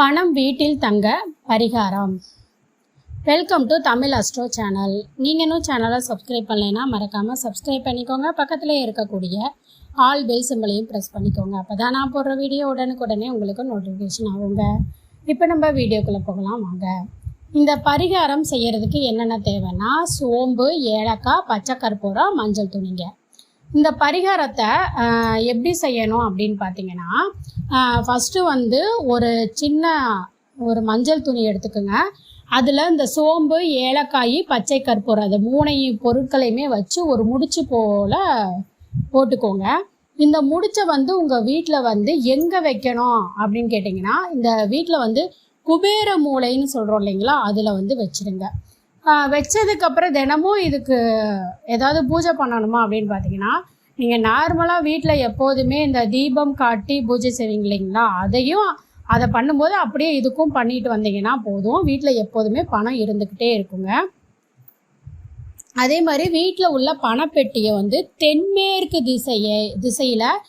பணம் வீட்டில் தங்க பரிகாரம். Welcome to Tamil astro channel நீங்கள் இன்னும் சேனலை சப்ஸ்கிரைப் பண்ணலைன்னா மறக்காமல் சப்ஸ்கிரைப் பண்ணிக்கோங்க. பக்கத்தில் இருக்கக்கூடிய ஆல் பெல் சிம்பிளையும் ப்ரெஸ் பண்ணிக்கோங்க. அப்போ தான் நான் போடுற வீடியோ உடனுக்குடனே உங்களுக்கு நோட்டிஃபிகேஷன் ஆகுங்க. இப்போ நம்ம வீடியோக்குள்ளே போகலாம். வாங்க. இந்த பரிகாரம் செய்கிறதுக்கு என்னென்ன தேவைன்னா சோம்பு ஏலக்காய் பச்சை கற்பூரம் மஞ்சள் துணிங்க இந்த பரிகாரத்தை எப்படி செய்யணும் அப்படின்னு பார்த்தீங்கன்னா ஃபஸ்ட்டு வந்து ஒரு சின்ன ஒரு மஞ்சள் துணி எடுத்துக்கோங்க. அதில் இந்த சோம்பு ஏலக்காய் பச்சை கற்பூரம் அது மூணை பொருட்களையுமே வச்சு ஒரு முடிச்சு போல் போட்டுக்கோங்க. இந்த முடிச்சை வந்து உங்கள் வீட்டில் வந்து எங்கே வைக்கணும் அப்படின்னு கேட்டிங்கன்னா இந்த வீட்டில் வந்து குபேர மூளைன்னு சொல்கிறோம் இல்லைங்களா அதில் வந்து வச்சிடுங்க வச்சதுக்கப்புறம் தினமும் இதுக்கு ஏதாவது பூஜை பண்ணணுமா அப்படின்னு பார்த்தீங்கன்னா நீங்கள் நார்மலாக வீட்டில் எப்போதுமே இந்த தீபம் காட்டி பூஜை செய்வீங்க இல்லைங்களா? அதையும் அதை பண்ணும்போது அப்படியே இதுக்கும் பண்ணிட்டு வந்தீங்கன்னா போதும். வீட்டில் எப்போதுமே பணம் இருந்துக்கிட்டே இருக்குங்க. அதே மாதிரி வீட்டில் உள்ள பணப்பெட்டியை வந்து தென்மேற்கு திசையை திசையில்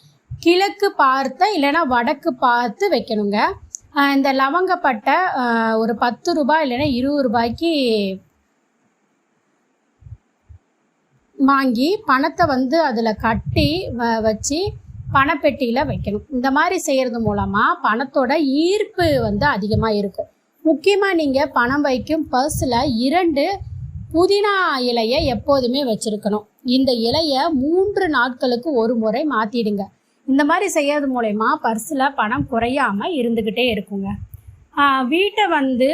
கிழக்கு பார்த்து இல்லைன்னா வடக்கு பார்த்து வைக்கணுங்க. இந்த லவங்கப்பட்டை ஒரு பத்து ரூபாய் இல்லைன்னா இருபது ரூபாய்க்கு வாங்கி பணத்தை வந்து அதில் கட்டி வ வச்சு பணப்பெட்டியில் வைக்கணும். இந்த மாதிரி செய்கிறது மூலமாக பணத்தோட ஈர்ப்பு வந்து அதிகமாக இருக்கும். முக்கியமாக நீங்கள் பணம் வைக்கும் பர்ஸில் இரண்டு புதினா இலையை எப்போதுமே வச்சுருக்கணும். இந்த இலையை மூன்று நாட்களுக்கு ஒரு முறை மாற்றிடுங்க இந்த மாதிரி செய்யறது மூலயமா பர்ஸில் பணம் குறையாமல் இருந்துக்கிட்டே இருக்குங்க. வீட்டை வந்து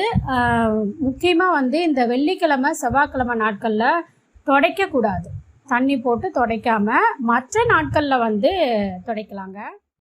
முக்கியமாக வந்து இந்த வெள்ளிக்கிழமை செவ்வாய்க்கிழமை நாட்களில் துடைக்கக்கூடாது. தண்ணி போட்டு துடைக்காமல் மற்ற நாட்களில் வந்து துடைக்கலாங்க.